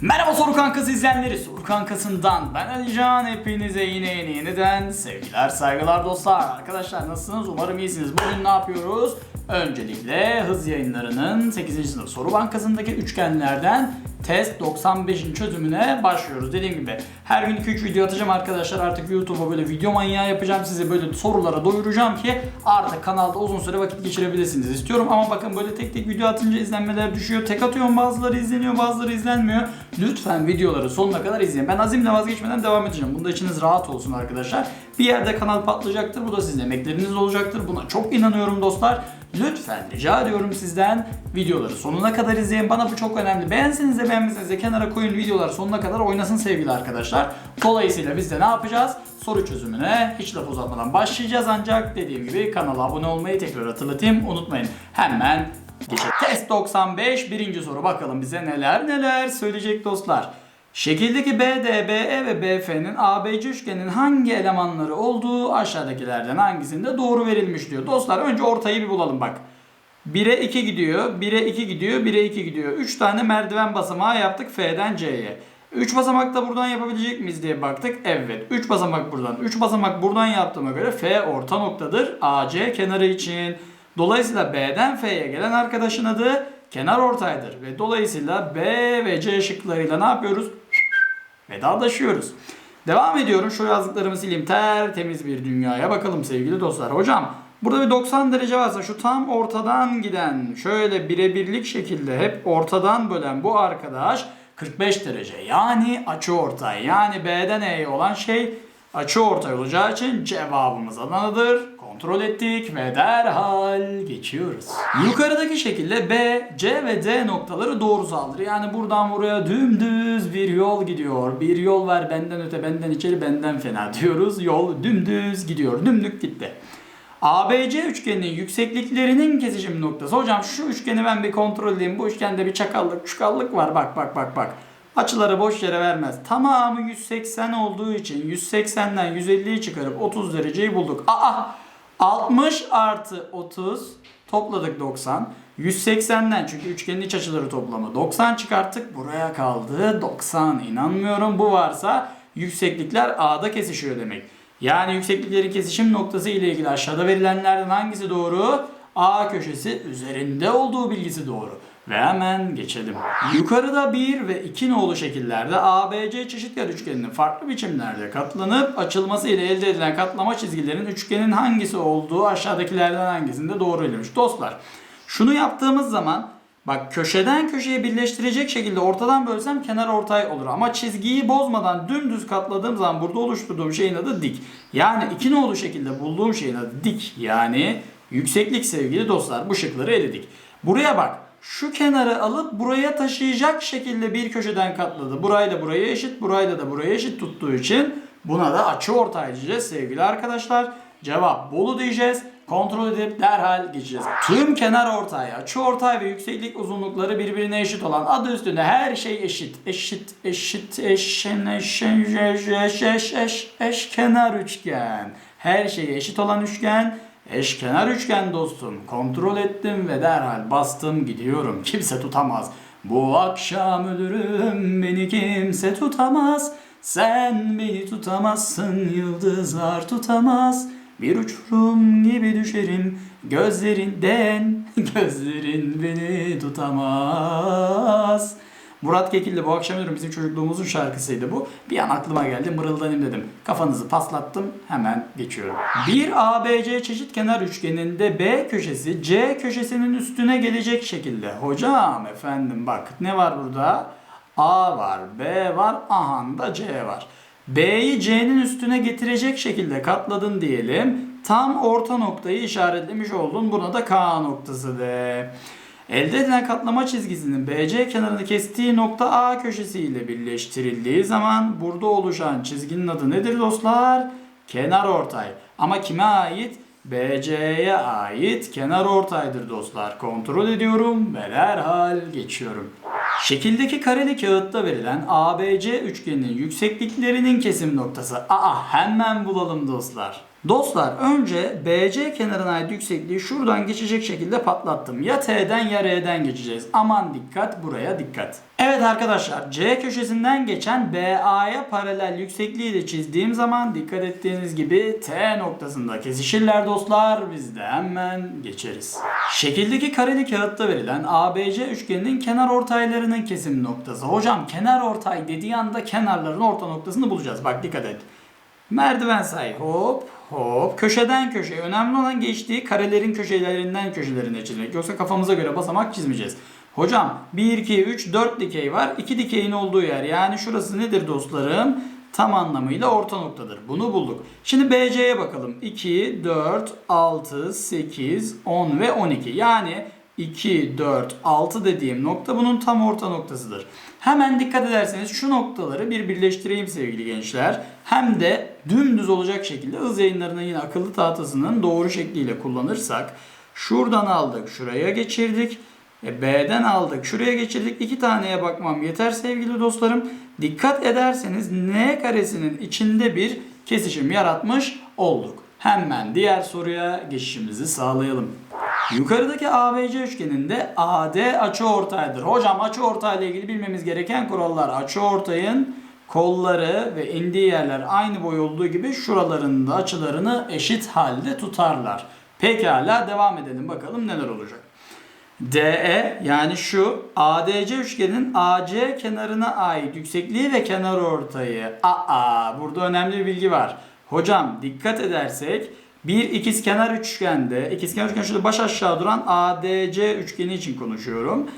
Merhaba Soru Kankası izleyenleri, Soru Kankası'ndan ben Alican. Hepinize yine yeni yeniden sevgiler, saygılar dostlar. Arkadaşlar nasılsınız? Umarım iyisiniz. Bugün ne yapıyoruz? Öncelikle hız yayınlarının 8. sınıf soru bankasındaki üçgenlerden test 95'in çözümüne başlıyoruz. Dediğim gibi her gün 2-3 video atacağım arkadaşlar. Artık YouTube'a böyle video manyağı yapacağım. Sizi böyle sorulara doyuracağım ki artık kanalda uzun süre vakit geçirebilirsiniz istiyorum. Ama bakın böyle tek tek video atınca izlenmeler düşüyor. Tek atıyorum bazıları izleniyor bazıları izlenmiyor. Lütfen videoları sonuna kadar izleyin. Ben azimle vazgeçmeden devam edeceğim. Bunda içiniz rahat olsun arkadaşlar. Bir yerde kanal patlayacaktır. Bu da sizin emekleriniz olacaktır. Buna çok inanıyorum dostlar. Lütfen rica ediyorum sizden videoları sonuna kadar izleyin. Bana bu çok önemli. Beğenseniz de beğenmeseniz de kenara koyun videolar sonuna kadar oynasın sevgili arkadaşlar. Dolayısıyla biz de ne yapacağız? Soru çözümüne hiç laf uzatmadan başlayacağız ancak dediğim gibi kanala abone olmayı tekrar hatırlatayım. Unutmayın. Hemen geçelim. Test 95 birinci soru. Bakalım bize neler neler söyleyecek dostlar. Şekildeki BD, BE ve BF'nin ABC üçgenin hangi elemanları olduğu aşağıdakilerden hangisinde doğru verilmiş diyor. Dostlar önce ortayı bir bulalım bak. 1'e 2 gidiyor, 1'e 2 gidiyor, 1'e 2 gidiyor. 3 tane merdiven basamağı yaptık F'den C'ye. 3 basamak da buradan yapabilecek miyiz diye baktık. Evet. 3 basamak buradan. 3 basamak buradan yaptığıma göre F orta noktadır. AC kenarı için. Dolayısıyla B'den F'ye gelen arkadaşın adı kenar ortaydır. Ve dolayısıyla B ve C şıklarıyla ne yapıyoruz? Vedalaşıyoruz. Devam ediyorum. Şu yazdıklarımı sileyim. Tertemiz bir dünyaya bakalım sevgili dostlar. Hocam burada bir 90 derece varsa şu tam ortadan giden şöyle birebirlik şekilde hep ortadan bölen bu arkadaş 45 derece. Yani açı ortay. Yani B'den E'ye olan şey açı ortay olacağı için cevabımız Adana'dır. Kontrol ettik ve derhal geçiyoruz. Yukarıdaki şekilde B, C ve D noktaları doğrusaldır. Yani buradan buraya dümdüz bir yol gidiyor. Bir yol var benden öte, benden içeri, benden fena diyoruz. Yol dümdüz gidiyor. Dümdük gitti. ABC üçgeninin yüksekliklerinin kesişim noktası. Hocam şu üçgeni ben bir kontrol edeyim. Bu üçgende bir çakallık, çukallık var. Bak bak bak bak. Açıları boş yere vermez. Tamamı 180 olduğu için 180'den 150'yi çıkarıp 30 dereceyi bulduk. Aa 60 artı 30 topladık 90. 180'den çünkü üçgenin iç açıları toplamı 90 çıkarttık. Buraya kaldı 90. İnanmıyorum bu varsa yükseklikler A'da kesişiyor demek. Yani yüksekliklerin kesişim noktası ile ilgili aşağıda verilenlerden hangisi doğru? A köşesi üzerinde olduğu bilgisi doğru. Ve hemen geçelim. Yukarıda 1 ve 2 nolu şekillerde ABC çeşitler üçgeninin farklı biçimlerde katlanıp açılması ile elde edilen katlama çizgilerin üçgenin hangisi olduğu aşağıdakilerden hangisinde doğru verilmiş. Dostlar şunu yaptığımız zaman Bak köşeden köşeye birleştirecek şekilde ortadan bölsem kenar ortay olur. Ama çizgiyi bozmadan dümdüz katladığım zaman burada oluşturduğum şeyin adı dik. Yani iki nolu şekilde bulduğum şeyin adı dik. Yani yükseklik sevgili dostlar. Bu şıkları eledik. Buraya bak. Şu kenarı alıp buraya taşıyacak şekilde bir köşeden katladı. Burayla buraya eşit, burayla da buraya eşit tuttuğu için buna da açı ortay diyeceğiz sevgili arkadaşlar. Cevap Bolu diyeceğiz. Kontrol edip derhal geçeceğiz. Tüm kenar ortay, açı ortay ve yükseklik uzunlukları birbirine eşit olan adı üstünde her şey eşit. Eşit, eşit, eşen, eşen, eş, eş, eş, eş, eşkenar üçgen. Her şey eşit olan üçgen. Eşkenar üçgen dostum. Kontrol ettim ve derhal bastım gidiyorum. Kimse tutamaz. Bu akşam ölürüm beni kimse tutamaz. Sen beni tutamazsın yıldızlar tutamaz. Bir uçurum gibi düşerim gözlerinden. Gözlerin beni tutamaz. Murat Kekilli bu akşam ölürüm bizim çocukluğumuzun şarkısıydı bu. Bir an aklıma geldi mırıldanayım dedim. Kafanızı paslattım hemen geçiyorum. Bir ABC çeşit kenar üçgeninde B köşesi C köşesinin üstüne gelecek şekilde. Hocam efendim bak ne var burada? A var, B var, aha da C var. B'yi C'nin üstüne getirecek şekilde katladın diyelim. Tam orta noktayı işaretlemiş oldun. Buna da K noktası de. Elde edilen katlama çizgisinin BC kenarını kestiği nokta A köşesiyle birleştirildiği zaman burada oluşan çizginin adı nedir dostlar? Kenar ortay. Ama kime ait? BC'ye ait kenar ortaydır dostlar. Kontrol ediyorum ve derhal geçiyorum. Şekildeki kareli kağıtta verilen ABC üçgeninin yüksekliklerinin kesim noktası. Aa hemen bulalım dostlar. Dostlar önce BC kenarına ait yüksekliği şuradan geçecek şekilde patlattım. Ya T'den ya R'den geçeceğiz. Aman dikkat buraya dikkat. Evet arkadaşlar C köşesinden geçen BA'ya paralel yüksekliği de çizdiğim zaman dikkat ettiğiniz gibi T noktasında kesişirler dostlar. Biz de hemen geçeriz. Şekildeki kareli kağıtta verilen ABC üçgeninin kenar ortaylarının kesim noktası. Hocam kenar ortay dediği anda kenarların orta noktasını bulacağız. Bak dikkat et. Merdiven say hop hop köşeden köşeye önemli olan geçtiği karelerin köşelerinden köşelerine çizmek. Yoksa kafamıza göre basamak çizmeyeceğiz. Hocam 1 2 3 4 dikey var. 2 dikeyin olduğu yer. Yani şurası nedir dostlarım? Tam anlamıyla orta noktadır. Bunu bulduk. Şimdi BC'ye bakalım. 2 4 6 8 10 ve 12. Yani 2, 4, 6 dediğim nokta bunun tam orta noktasıdır. Hemen dikkat ederseniz şu noktaları bir birleştireyim sevgili gençler. Hem de dümdüz olacak şekilde hız yayınlarının yine akıllı tahtasının doğru şekliyle kullanırsak şuradan aldık şuraya geçirdik. E, B'den aldık şuraya geçirdik. İki taneye bakmam yeter sevgili dostlarım. Dikkat ederseniz N karesinin içinde bir kesişim yaratmış olduk. Hemen diğer soruya geçişimizi sağlayalım. Yukarıdaki ABC üçgeninde AD açıortaydır. Hocam açıortay ile ilgili bilmemiz gereken kurallar. Açıortayın kolları ve indiği yerler aynı boy olduğu gibi şuralarında açılarını eşit halde tutarlar. Pekala devam edelim bakalım neler olacak. DE yani şu ADC üçgenin AC kenarına ait yüksekliği ve kenar ortayı. Aa burada önemli bir bilgi var. Hocam dikkat edersek bir ikizkenar üçgende, ikizkenar üçgen şurada baş aşağı duran ADC üçgeni için konuşuyorum.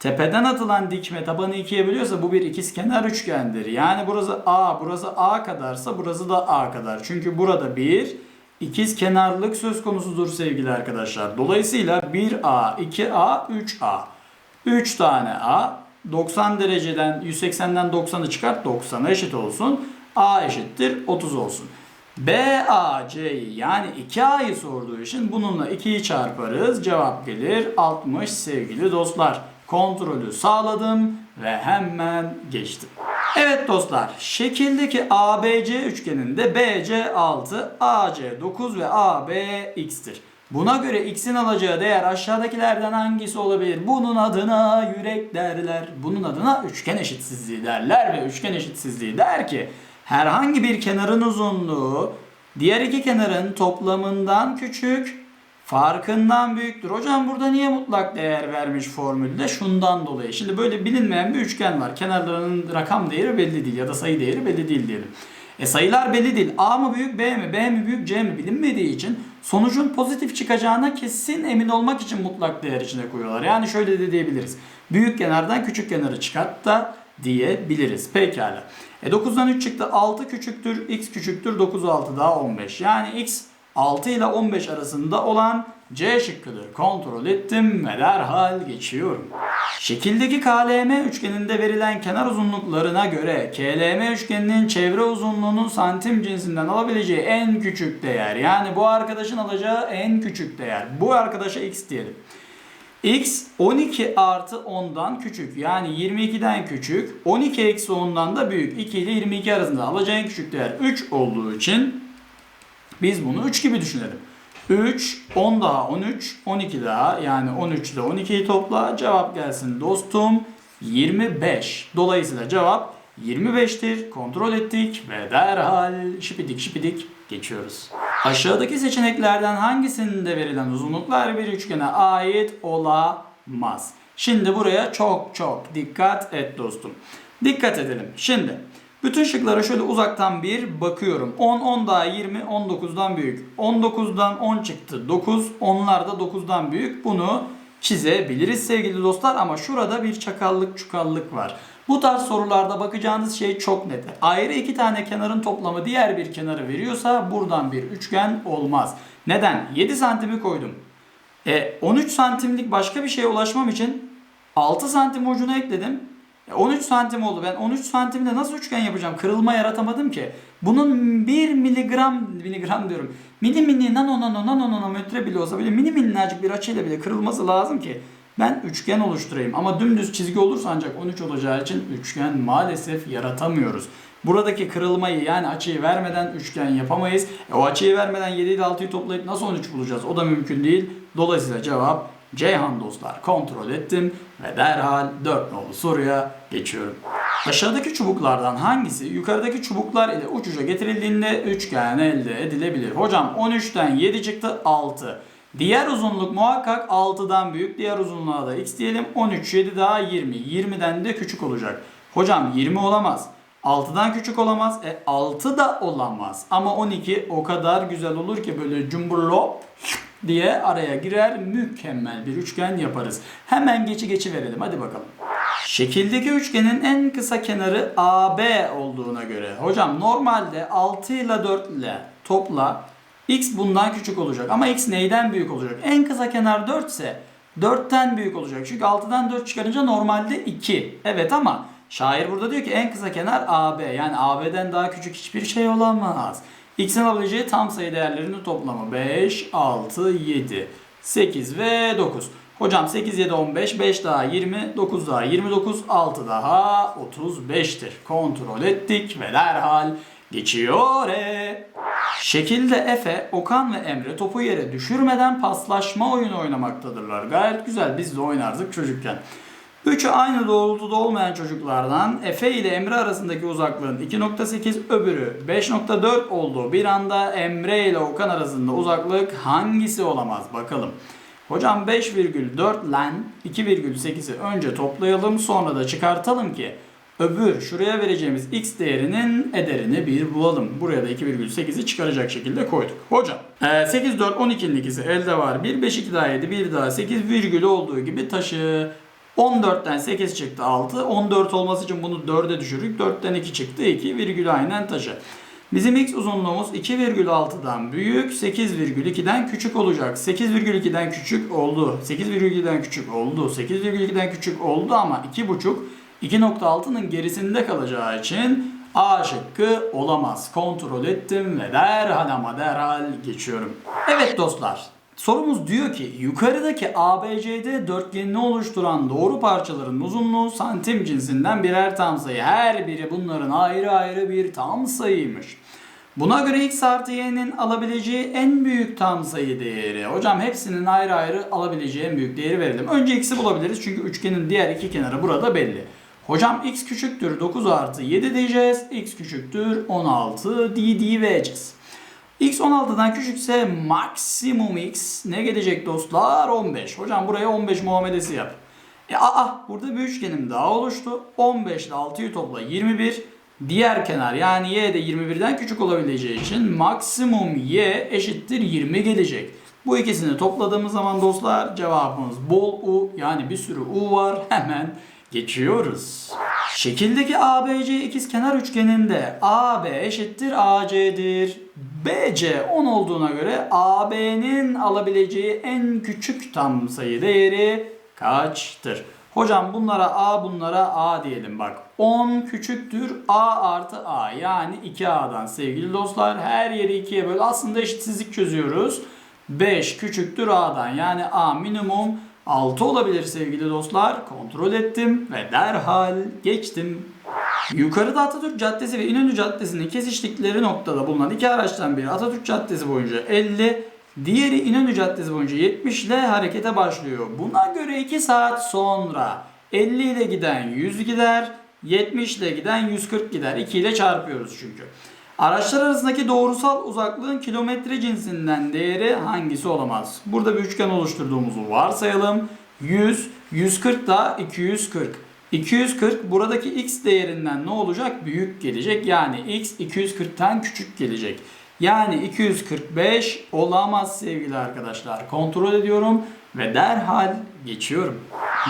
Tepeden atılan dikme tabanı ikiye bölüyorsa bu bir ikizkenar üçgendir. Yani burası A, burası A kadarsa burası da A kadar. Çünkü burada bir ikiz kenarlık söz konusudur sevgili arkadaşlar. Dolayısıyla 1A, 2A, 3A. 3 tane A 90 dereceden 180'den 90'ı çıkart 90'a eşit olsun. A eşittir 30 olsun. BAC'yi yani 2A'yı sorduğu için bununla 2'yi çarparız. Cevap gelir 60 sevgili dostlar. Kontrolü sağladım ve hemen geçtim. Evet dostlar, şekildeki ABC üçgeninde BC 6, AC 9 ve AB x'tir. Buna göre x'in alacağı değer aşağıdakilerden hangisi olabilir? Bunun adına yürek derler. Bunun adına üçgen eşitsizliği derler ve üçgen eşitsizliği der ki herhangi bir kenarın uzunluğu diğer iki kenarın toplamından küçük, farkından büyüktür. Hocam burada niye mutlak değer vermiş formülde? Şundan dolayı. Şimdi böyle bilinmeyen bir üçgen var. Kenarlarının rakam değeri belli değil ya da sayı değeri belli değil diyelim. E sayılar belli değil. A mı büyük, B mi, B mi büyük, C mi bilinmediği için sonucun pozitif çıkacağına kesin emin olmak için mutlak değer içine koyuyorlar. Yani şöyle de diyebiliriz. Büyük kenardan küçük kenarı çıkart da diyebiliriz. Pekala. E 9'dan 3 çıktı. 6 küçüktür, x küçüktür. 9 6 daha 15. Yani x 6 ile 15 arasında olan C şıkkıdır. Kontrol ettim ve derhal geçiyorum. Şekildeki KLM üçgeninde verilen kenar uzunluklarına göre KLM üçgeninin çevre uzunluğunun santim cinsinden alabileceği en küçük değer yani bu arkadaşın alacağı en küçük değer. Bu arkadaşa x diyelim. X 12 artı 10'dan küçük yani 22'den küçük 12 eksi 10'dan da büyük 2 ile 22 arasında alacağı en küçük değer 3 olduğu için biz bunu 3 gibi düşünelim. 3, 10 daha 13, 12 daha yani 13 ile 12'yi topla cevap gelsin dostum 25. Dolayısıyla cevap 25'tir. Kontrol ettik ve derhal şipidik şipidik geçiyoruz. Aşağıdaki seçeneklerden hangisinde verilen uzunluklar bir üçgene ait olamaz? Şimdi buraya çok çok dikkat et dostum. Dikkat edelim. Şimdi bütün şıklara şöyle uzaktan bir bakıyorum. 10, 10 daha 20, 19'dan büyük. 19'dan 10 çıktı 9, onlar da 9'dan büyük. Bunu çizebiliriz sevgili dostlar ama şurada bir çakallık çukallık var. Bu tarz sorularda bakacağınız şey çok net. Ayrı iki tane kenarın toplamı diğer bir kenarı veriyorsa buradan bir üçgen olmaz. Neden? 7 santimi koydum. E, 13 santimlik başka bir şeye ulaşmam için 6 santim ucuna ekledim. E, 13 santim oldu. Ben 13 santimde nasıl üçgen yapacağım? Kırılma yaratamadım ki. Bunun 1 miligram, miligram diyorum. Mini mini nano nano nano nanometre bile olsa bile mini minnacık bir açıyla bile kırılması lazım ki Ben üçgen oluşturayım ama dümdüz çizgi olursa ancak 13 olacağı için üçgen maalesef yaratamıyoruz. Buradaki kırılmayı yani açıyı vermeden üçgen yapamayız. E, o açıyı vermeden 7 ile 6'yı toplayıp nasıl 13 bulacağız? O da mümkün değil. Dolayısıyla cevap Ceyhan dostlar. Kontrol ettim ve derhal 4 nolu soruya geçiyorum. Aşağıdaki çubuklardan hangisi yukarıdaki çubuklar ile uç uca getirildiğinde üçgen elde edilebilir? Hocam 13'ten 7 çıktı 6. Diğer uzunluk muhakkak 6'dan büyük. Diğer uzunluğa da x diyelim. 13, 7 daha 20. 20'den de küçük olacak. Hocam 20 olamaz. 6'dan küçük olamaz. E 6 da olamaz. Ama 12 o kadar güzel olur ki böyle cumburlop diye araya girer. Mükemmel bir üçgen yaparız. Hemen geçi geçi verelim. Hadi bakalım. Şekildeki üçgenin en kısa kenarı AB olduğuna göre. Hocam normalde 6 ile 4 ile topla x bundan küçük olacak. Ama x neyden büyük olacak? En kısa kenar 4 ise 4'ten büyük olacak. Çünkü 6'dan 4 çıkarınca normalde 2. Evet ama şair burada diyor ki en kısa kenar AB. Yani AB'den daha küçük hiçbir şey olamaz. X'in alabileceği tam sayı değerlerinin toplamı 5, 6, 7, 8 ve 9. Hocam 8, 7, 15, 5 daha 20, 9 daha 29, 6 daha 35'tir. Kontrol ettik ve derhal geçiyor. E. Şekilde Efe, Okan ve Emre topu yere düşürmeden paslaşma oyunu oynamaktadırlar. Gayet güzel biz de oynardık çocukken. Üçü aynı doğrultuda olmayan çocuklardan Efe ile Emre arasındaki uzaklığın 2.8 öbürü 5.4 olduğu bir anda Emre ile Okan arasında uzaklık hangisi olamaz bakalım. Hocam 5,4 lan 2,8'i önce toplayalım sonra da çıkartalım ki öbür şuraya vereceğimiz x değerinin ederini bir bulalım. Buraya da 2,8'i çıkaracak şekilde koyduk. Hocam e, 8, 4, 12'nin ikisi elde var. 1, 5, 2 daha 7, 1 daha 8 virgül olduğu gibi taşı. 14'ten 8 çıktı 6. 14 olması için bunu 4'e düşürdük. 4'ten 2 çıktı 2 virgül aynen taşı. Bizim x uzunluğumuz 2,6'dan büyük, 8,2'den küçük olacak. 8,2'den küçük oldu. 8,2'den küçük oldu. 8,2'den küçük oldu ama 2,5 2.6'nın gerisinde kalacağı için A şıkkı olamaz. Kontrol ettim ve derhal ama derhal geçiyorum. Evet dostlar. Sorumuz diyor ki yukarıdaki ABCD dörtgenini oluşturan doğru parçaların uzunluğu santim cinsinden birer tam sayı. Her biri bunların ayrı ayrı bir tam sayıymış. Buna göre x artı y'nin alabileceği en büyük tam sayı değeri. Hocam hepsinin ayrı ayrı alabileceği en büyük değeri verelim. Önce x'i bulabiliriz çünkü üçgenin diğer iki kenarı burada belli. Hocam x küçüktür 9 artı 7 diyeceğiz. x küçüktür 16 d diyeceğiz. x 16'dan küçükse maksimum x ne gelecek dostlar? 15. Hocam buraya 15 muamelesi yap. E aa burada bir üçgenim daha oluştu. 15 ile 6'yı topla 21. Diğer kenar yani y de 21'den küçük olabileceği için maksimum y eşittir 20 gelecek. Bu ikisini topladığımız zaman dostlar cevabımız bol u yani bir sürü u var. Hemen geçiyoruz. Şekildeki ABC ikizkenar üçgeninde AB eşittir AC'dir. BC 10 olduğuna göre AB'nin alabileceği en küçük tam sayı değeri kaçtır? Hocam bunlara A bunlara A diyelim bak. 10 küçüktür A artı A yani 2A'dan sevgili dostlar her yeri 2'ye böl. Aslında eşitsizlik çözüyoruz. 5 küçüktür A'dan yani A minimum 6 olabilir sevgili dostlar. Kontrol ettim ve derhal geçtim. Yukarıda Atatürk Caddesi ve İnönü Caddesi'nin kesiştikleri noktada bulunan iki araçtan biri Atatürk Caddesi boyunca 50, diğeri İnönü Caddesi boyunca 70 ile harekete başlıyor. Buna göre 2 saat sonra 50 ile giden 100 gider, 70 ile giden 140 gider. 2 ile çarpıyoruz çünkü. Araçlar arasındaki doğrusal uzaklığın kilometre cinsinden değeri hangisi olamaz? Burada bir üçgen oluşturduğumuzu varsayalım. 100, 140 da 240. 240 buradaki x değerinden ne olacak? Büyük gelecek. Yani x 240'tan küçük gelecek. Yani 245 olamaz sevgili arkadaşlar. Kontrol ediyorum ve derhal geçiyorum.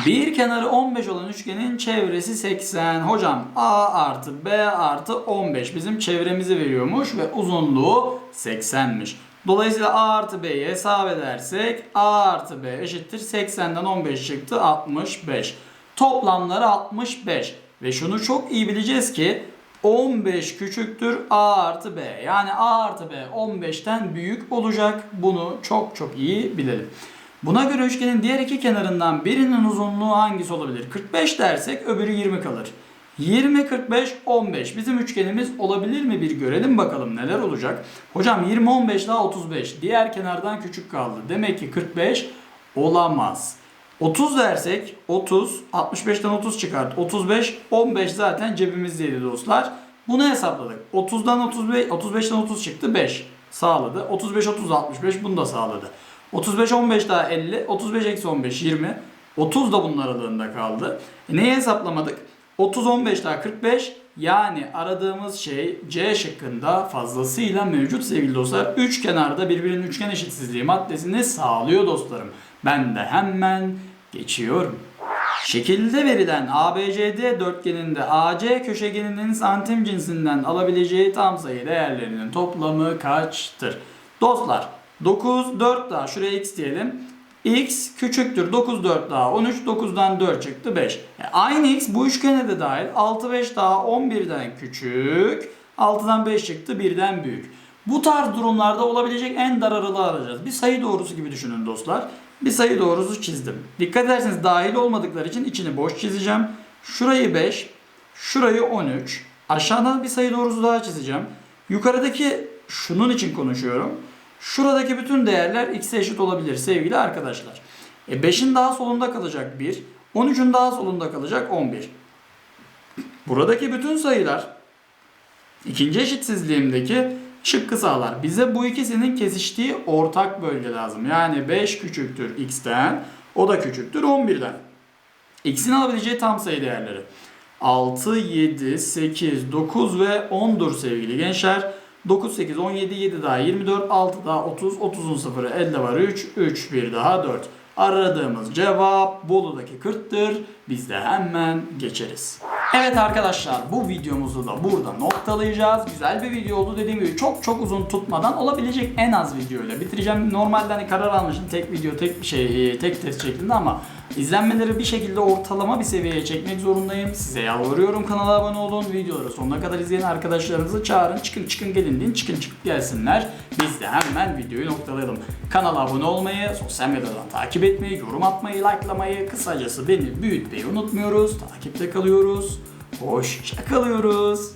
Bir kenarı 15 olan üçgenin çevresi 80. Hocam A artı B artı 15 bizim çevremizi veriyormuş ve uzunluğu 80'miş. Dolayısıyla A artı B'yi hesap edersek A artı B eşittir 80'den 15 çıktı 65. Toplamları 65. Ve şunu çok iyi bileceğiz ki 15 küçüktür A artı B. Yani A artı B 15'ten büyük olacak. Bunu çok çok iyi bilelim. Buna göre üçgenin diğer iki kenarından birinin uzunluğu hangisi olabilir? 45 dersek öbürü 20 kalır. 20, 45, 15. Bizim üçgenimiz olabilir mi bir görelim bakalım neler olacak. Hocam 20, 15 daha 35. Diğer kenardan küçük kaldı. Demek ki 45 olamaz. 30 dersek 30, 65'ten 30 çıkart. 35, 15 zaten cebimizdeydi dostlar. Bunu hesapladık. 30'dan 35, 35'ten 30 çıktı 5 sağladı. 35, 30, 65 bunu da sağladı. 35, 15 daha 50, 35 eksi 15, 20. 30 da bunun aralığında kaldı. E neyi hesaplamadık? 30, 15 daha 45. Yani aradığımız şey C şıkkında fazlasıyla mevcut sevgili dostlar. Üç kenarda birbirinin üçgen eşitsizliği maddesini sağlıyor dostlarım. Ben de hemen geçiyorum. Şekilde verilen ABCD dörtgeninde AC köşegeninin santim cinsinden alabileceği tam sayı değerlerinin toplamı kaçtır? Dostlar 9, 4 daha şuraya x diyelim. x küçüktür 9, 4 daha 13, 9'dan 4 çıktı 5. E, aynı x bu üçgene de dahil 6, 5 daha 11'den küçük. 6'dan 5 çıktı 1'den büyük. Bu tarz durumlarda olabilecek en dar aralığı arayacağız. Bir sayı doğrusu gibi düşünün dostlar. Bir sayı doğrusu çizdim. Dikkat ederseniz dahil olmadıkları için içini boş çizeceğim. Şurayı 5, şurayı 13. Aşağıdan bir sayı doğrusu daha çizeceğim. Yukarıdaki şunun için konuşuyorum. Şuradaki bütün değerler x'e eşit olabilir sevgili arkadaşlar. E 5'in daha solunda kalacak 1. 13'ün daha solunda kalacak 11. Buradaki bütün sayılar ikinci eşitsizliğimdeki şıkkı sağlar. Bize bu ikisinin kesiştiği ortak bölge lazım. Yani 5 küçüktür x'ten, o da küçüktür 11'den. x'in alabileceği tam sayı değerleri. 6, 7, 8, 9 ve 10'dur sevgili gençler. 9, 8, 17, 7 daha 24, 6 daha 30, 30'un sıfırı elde var 3, 3, 1 daha 4. Aradığımız cevap Bolu'daki 40'tır. Biz de hemen geçeriz. Evet arkadaşlar bu videomuzu da burada noktalayacağız. Güzel bir video oldu dediğim gibi çok çok uzun tutmadan olabilecek en az videoyla bitireceğim. Normalde hani karar almışım tek video tek bir şey tek test şeklinde ama izlenmeleri bir şekilde ortalama bir seviyeye çekmek zorundayım. Size yalvarıyorum kanala abone olun. Videoları sonuna kadar izleyen arkadaşlarınızı çağırın. Çıkın çıkın gelin deyin. Çıkın çıkıp gelsinler. Biz de hemen videoyu noktalayalım. Kanala abone olmayı, sosyal medyadan takip etmeyi, yorum atmayı, likelamayı, kısacası beni büyütmeyi unutmuyoruz. Takipte kalıyoruz. Hoşça kalıyoruz.